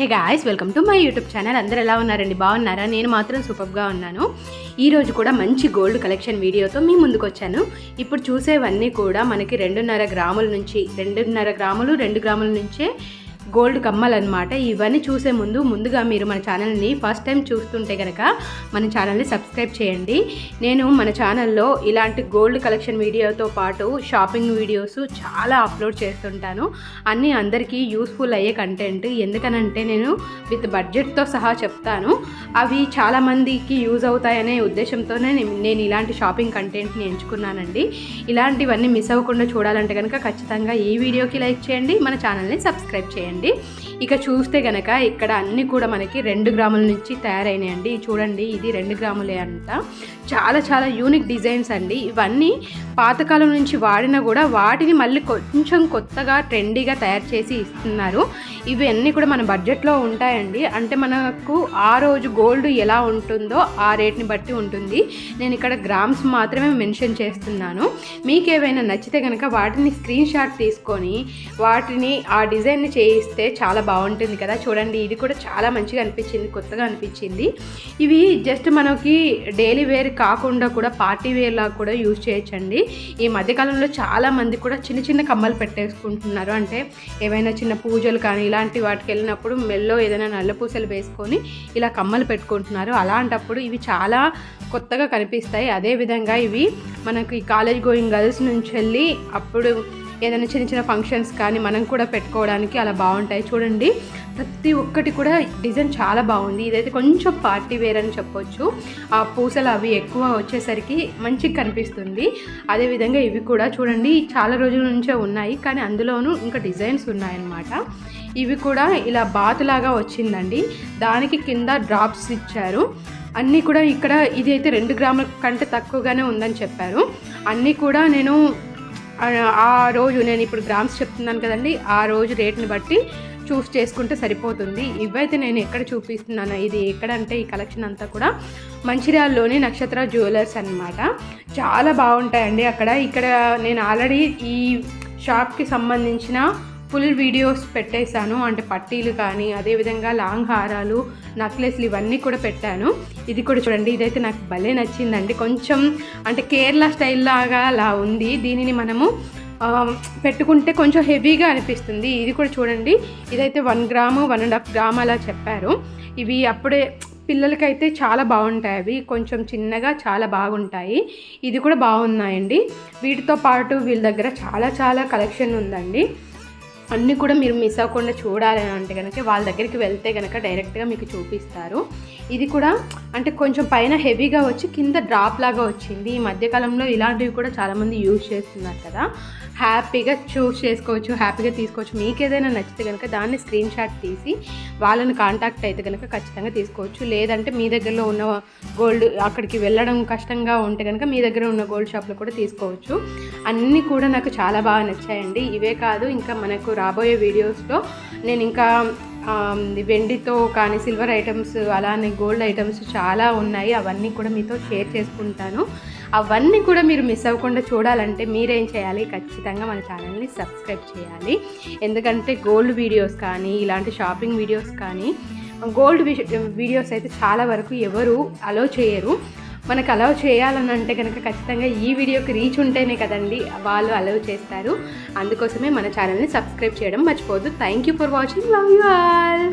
Hey guys welcome to my YouTube channel. అందరు ఎలా ఉన్నారండి? బాగున్నారా? నేను మాత్రం సూపర్గా ఉన్నాను. ఈరోజు కూడా మంచి గోల్డ్ కలెక్షన్ వీడియోతో మీ ముందుకు వచ్చాను. ఇప్పుడు చూసేవన్నీ కూడా మనకి రెండున్నర గ్రాముల నుంచి రెండున్నర గ్రాములు రెండు గ్రాముల నుంచే గోల్డ్ కమ్మలు అనమాట ఇవన్నీ చూసే ముందు ముందుగా మీరు మన ఛానల్ని ఫస్ట్ టైం చూస్తుంటే కనుక మన ఛానల్ని సబ్స్క్రైబ్ చేయండి. నేను మన ఛానల్లో ఇలాంటి గోల్డ్ కలెక్షన్ వీడియోతో పాటు షాపింగ్ వీడియోస్ చాలా అప్లోడ్ చేస్తుంటాను. అన్నీ అందరికీ యూస్ఫుల్ అయ్యే కంటెంట్. ఎందుకనంటే నేను విత్ బడ్జెట్తో సహా చెప్తాను. అవి చాలామందికి యూజ్ అవుతాయనే ఉద్దేశంతోనే నేను నేను ఇలాంటి షాపింగ్ కంటెంట్ని ఎంచుకున్నానండి. ఇలాంటివన్నీ మిస్ అవ్వకుండా చూడాలంటే కనుక ఖచ్చితంగా ఈ వీడియోకి లైక్ చేయండి. మన ఛానల్ని సబ్స్క్రైబ్ చేయండి. ఇక చూస్తే గనక ఇక్కడ అన్నీ కూడా మనకి రెండు గ్రాముల నుంచి తయారైనాయండి. చూడండి ఇది రెండు గ్రాములే అంట. చాలా చాలా యూనిక్ డిజైన్స్ అండి. ఇవన్నీ పాతకాలం నుంచి వాడినా కూడా వాటిని మళ్ళీ కొంచెం కొత్తగా ట్రెండీగా తయారు చేసి ఇస్తున్నారు. ఇవన్నీ కూడా మన బడ్జెట్లో ఉంటాయండి. అంటే మనకు ఆ రోజు గోల్డ్ ఎలా ఉంటుందో ఆ రేట్ని బట్టి ఉంటుంది. నేను ఇక్కడ గ్రామ్స్ మాత్రమే మెన్షన్ చేస్తున్నాను. మీకు ఏవైనా నచ్చితే కనుక వాటిని స్క్రీన్ షాట్ తీసుకొని వాటిని ఆ డిజైన్ని చేయిస్తే చాలా బాగుంటుంది కదా. చూడండి ఇది కూడా చాలా మంచిగా అనిపించింది కొత్తగా అనిపించింది. ఇవి జస్ట్ మనకి డైలీ వేర్ కాకుండా కూడా పార్టీ వేర్ లాగా కూడా యూజ్ చేయొచ్చండి. ఈ మధ్యకాలంలో చాలామంది కూడా చిన్న చిన్న కమ్మలు పెట్టేసుకుంటున్నారు. అంటే ఏవైనా చిన్న పూజలు కానీ ఇలాంటి వాటికి వెళ్ళినప్పుడు మెల్లో ఏదైనా నల్ల పూసలు వేసుకొని ఇలా కమ్మలు పెట్టుకుంటున్నారు. అలాంటప్పుడు ఇవి చాలా కొత్తగా కనిపిస్తాయి. అదేవిధంగా ఇవి మనకి కాలేజ్ గోయింగ్ గర్ల్స్ నుంచి వెళ్ళి అప్పుడు ఏదైనా చిన్న చిన్న ఫంక్షన్స్ కానీ మనం కూడా పెట్టుకోవడానికి అలా బాగుంటాయి. చూడండి ప్రతి ఒక్కటి కూడా డిజైన్ చాలా బాగుంది. ఇదైతే కొంచెం పార్టీ వేర్ అని చెప్పొచ్చు. ఆ పూసలు అవి ఎక్కువ వచ్చేసరికి మంచిగా కనిపిస్తుంది. అదేవిధంగా ఇవి కూడా చూడండి చాలా రోజుల నుంచే ఉన్నాయి. కానీ అందులోనూ ఇంకా డిజైన్స్ ఉన్నాయన్నమాట. ఇవి కూడా ఇలా బాతులాగా వచ్చిందండి. దానికి కింద డ్రాప్స్ ఇచ్చారు. అన్నీ కూడా ఇక్కడ ఇది అయితే రెండు గ్రాముల కంటే తక్కువగానే ఉందని చెప్పారు. అన్నీ కూడా నేను ఆ- రోజు నేను ఇప్పుడు గ్రామ్స్ చెప్తున్నాను కదండి ఆ రోజు రేట్ని బట్టి చూస్ చేసుకుంటే సరిపోతుంది. ఇవైతే నేను ఎక్కడ చూపిస్తున్నాను ఇది ఎక్కడ అంటే ఈ కలెక్షన్ అంతా కూడా మంచిర్యాలలోని నక్షత్ర జ్యువెలర్స్ అన్నమాట. చాలా బాగుంటాయండి అక్కడ. ఇక్కడ నేను ఆల్రెడీ ఈ షాప్కి సంబంధించిన ఫుల్ వీడియోస్ పెట్టేశాను. అంటే పట్టీలు కానీ అదేవిధంగా లాంగ్ హారాలు నక్లెస్లు ఇవన్నీ కూడా పెట్టాను. ఇది కూడా చూడండి ఇదైతే నాకు భలే నచ్చిందండి. కొంచెం అంటే కేరళ స్టైల్ లాగా అలా ఉంది. దీనిని మనము పెట్టుకుంటే కొంచెం హెవీగా అనిపిస్తుంది. ఇది కూడా చూడండి ఇదైతే one gram one and half gram అలా చెప్పారు. ఇవి అప్పుడే పిల్లలకైతే చాలా బాగుంటాయి అవి. కొంచెం చిన్నగా చాలా బాగుంటాయి. ఇది కూడా బాగున్నాయండి. వీటితో పాటు వీళ్ళ దగ్గర చాలా చాలా కలెక్షన్ ఉందండి. అన్నీ కూడా మీరు మిస్ అవ్వకుండా చూడాలి అంటే కనుక వాళ్ళ దగ్గరికి వెళ్తే కనుక డైరెక్ట్గా మీకు చూపిస్తారు. ఇది కూడా అంటే కొంచెం పైన హెవీగా వచ్చి కింద డ్రాప్ లాగా వచ్చింది. ఈ మధ్యకాలంలో ఇలాంటివి కూడా చాలామంది యూజ్ చేస్తున్నారు కదా. హ్యాపీగా చూస్ చేసుకోవచ్చు హ్యాపీగా తీసుకోవచ్చు. మీకు ఏదైనా నచ్చితే కనుక దాన్ని స్క్రీన్ షాట్ తీసి వాళ్ళని కాంటాక్ట్ అయితే కనుక ఖచ్చితంగా తీసుకోవచ్చు. లేదంటే మీ దగ్గరలో ఉన్న గోల్డ్ అక్కడికి వెళ్ళడం కష్టంగా ఉంటే కనుక మీ దగ్గర ఉన్న గోల్డ్ షాప్లో కూడా తీసుకోవచ్చు. అన్నీ కూడా నాకు చాలా బాగా నచ్చాయండి. ఇవే కాదు ఇంకా మనకు రాబోయే వీడియోస్లో నేను ఇంకా వెండితో కానీ సిల్వర్ ఐటమ్స్ అలానే గోల్డ్ ఐటమ్స్ చాలా ఉన్నాయి. అవన్నీ కూడా మీతో షేర్ చేసుకుంటాను. అవన్నీ కూడా మీరు మిస్ అవ్వకుండా చూడాలంటే మీరేం చేయాలి? ఖచ్చితంగా మన ఛానల్ని సబ్స్క్రైబ్ చేయాలి. ఎందుకంటే గోల్డ్ వీడియోస్ కానీ ఇలాంటి షాపింగ్ వీడియోస్ కానీ గోల్డ్ వీడియోస్ అయితే చాలా వరకు ఎవరు అలో చేయరు. మనకు అలౌ చేయాలని అంటే కనుక ఖచ్చితంగా ఈ వీడియోకి రీచ్ ఉంటేనే కదండి వాళ్ళు అలౌ చేస్తారు. అందుకోసమే మన ఛానల్ని సబ్స్క్రైబ్ చేయడం మర్చిపోవద్దు. Thank you for watching love you all